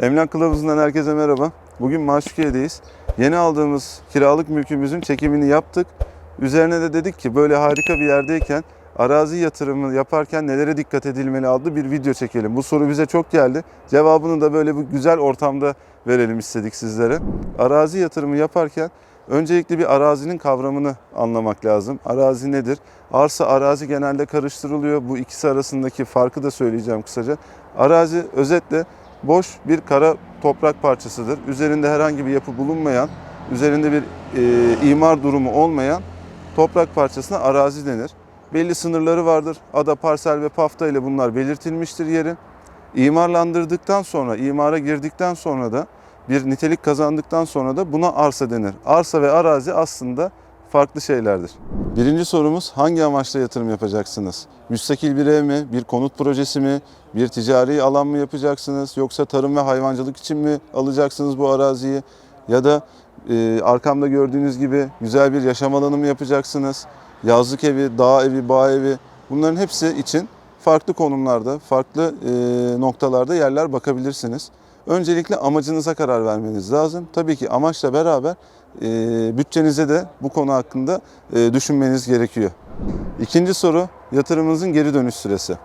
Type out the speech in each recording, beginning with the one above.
Emlak Kılavuzu'ndan herkese merhaba. Bugün Maşukiye'deyiz. Yeni aldığımız kiralık mülkümüzün çekimini yaptık. Üzerine de dedik ki böyle harika bir yerdeyken arazi yatırımı yaparken nelere dikkat edilmeli adlı bir video çekelim. Bu soru bize çok geldi. Cevabını da böyle bu güzel ortamda verelim istedik sizlere. Arazi yatırımı yaparken öncelikle bir arazinin kavramını anlamak lazım. Arazi nedir? Arsa arazi genelde karıştırılıyor. Bu ikisi arasındaki farkı da söyleyeceğim kısaca. Arazi özetle boş bir kara toprak parçasıdır. Üzerinde herhangi bir yapı bulunmayan, üzerinde bir e, imar durumu olmayan toprak parçasına arazi denir. Belli sınırları vardır. Ada, parsel ve pafta ile bunlar belirtilmiştir yeri. İmarlandırdıktan sonra, imara girdikten sonra da bir nitelik kazandıktan sonra da buna arsa denir. Arsa ve arazi aslında farklı şeylerdir. Birinci sorumuz hangi amaçla yatırım yapacaksınız? Müstakil bir ev mi, bir konut projesi mi, bir ticari alan mı yapacaksınız yoksa tarım ve hayvancılık için mi alacaksınız bu araziyi? Ya da e, arkamda gördüğünüz gibi güzel bir yaşam alanı mı yapacaksınız? Yazlık evi, dağ evi, bağ evi bunların hepsi için farklı konumlarda, farklı e, noktalarda yerler bakabilirsiniz. Öncelikle amacınıza karar vermeniz lazım. Tabii ki amaçla beraber e, bütçenize de bu konu hakkında e, düşünmeniz gerekiyor. İkinci soru yatırımınızın geri dönüş süresi.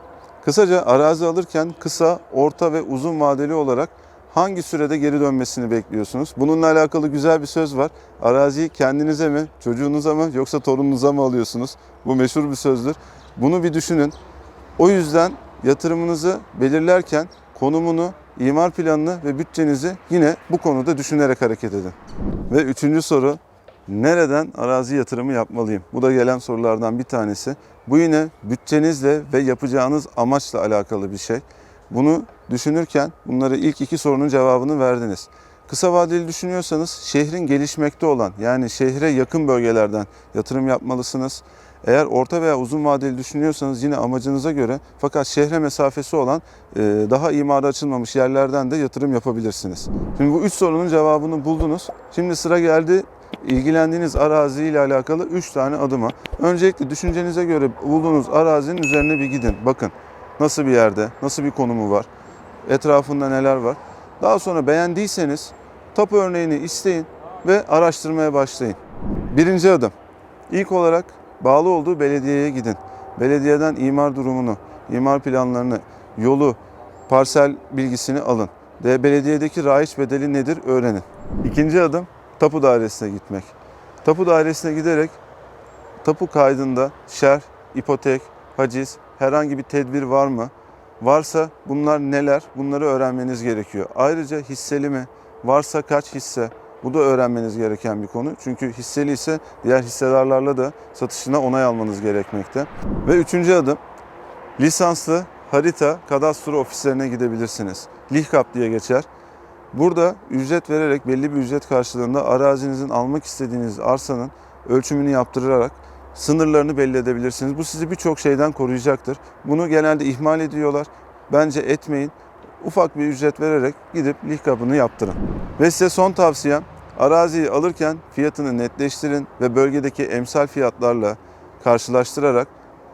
Kısaca arazi alırken kısa, orta ve uzun vadeli olarak hangi sürede geri dönmesini bekliyorsunuz? Bununla alakalı güzel bir söz var. Araziyi kendinize mi, çocuğunuza mı yoksa torununuza mı alıyorsunuz? Bu meşhur bir sözdür. Bunu bir düşünün. O yüzden yatırımınızı belirlerken konumunu, imar planını ve bütçenizi yine bu konuda düşünerek hareket edin. Ve üçüncü soru, nereden arazi yatırımı yapmalıyım? Bu da gelen sorulardan bir tanesi. Bu yine bütçenizle ve yapacağınız amaçla alakalı bir şey. Bunu düşünürken bunları ilk iki sorunun cevabını verdiniz. Kısa vadeli düşünüyorsanız şehrin gelişmekte olan yani şehre yakın bölgelerden yatırım yapmalısınız. Eğer orta veya uzun vadeli düşünüyorsanız yine amacınıza göre fakat şehre mesafesi olan e, daha imara açılmamış yerlerden de yatırım yapabilirsiniz. Şimdi bu üç sorunun cevabını buldunuz. Şimdi sıra geldi ilgilendiğiniz arazi ile alakalı 3 tane adıma. Öncelikle düşüncenize göre bulduğunuz arazinin üzerine bir gidin. Bakın nasıl bir yerde, nasıl bir konumu var, etrafında neler var. Daha sonra beğendiyseniz tapu örneğini isteyin ve araştırmaya başlayın. Birinci adım. İlk olarak bağlı olduğu belediyeye gidin. Belediyeden imar durumunu, imar planlarını, yolu, parsel bilgisini alın. Ve belediyedeki raiç bedeli nedir öğrenin. İkinci adım tapu dairesine gitmek. Tapu dairesine giderek tapu kaydında şer, ipotek, haciz, herhangi bir tedbir var mı? Varsa bunlar neler? Bunları öğrenmeniz gerekiyor. Ayrıca hisseli mi? Varsa kaç hisse? Bu da öğrenmeniz gereken bir konu. Çünkü hisseli ise diğer hissedarlarla da satışına onay almanız gerekmekte. Ve üçüncü adım lisanslı harita kadastro ofislerine gidebilirsiniz. LİHKAP diye geçer. Burada ücret vererek belli bir ücret karşılığında arazinizin almak istediğiniz arsanın ölçümünü yaptırarak sınırlarını belli edebilirsiniz. Bu sizi birçok şeyden koruyacaktır. Bunu genelde ihmal ediyorlar. Bence etmeyin. Ufak bir ücret vererek gidip lihkabını yaptırın. Ve size son tavsiyem araziyi alırken fiyatını netleştirin ve bölgedeki emsal fiyatlarla karşılaştırarak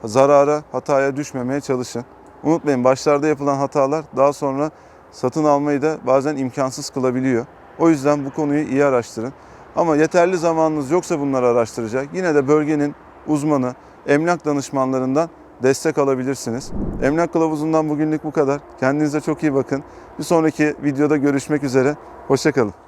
zarara, hataya düşmemeye çalışın. Unutmayın başlarda yapılan hatalar daha sonra satın almayı da bazen imkansız kılabiliyor. O yüzden bu konuyu iyi araştırın. Ama yeterli zamanınız yoksa bunları araştıracak yine de bölgenin uzmanı, emlak danışmanlarından destek alabilirsiniz. Emlak kılavuzundan bugünlük bu kadar. Kendinize çok iyi bakın. Bir sonraki videoda görüşmek üzere. Hoşçakalın.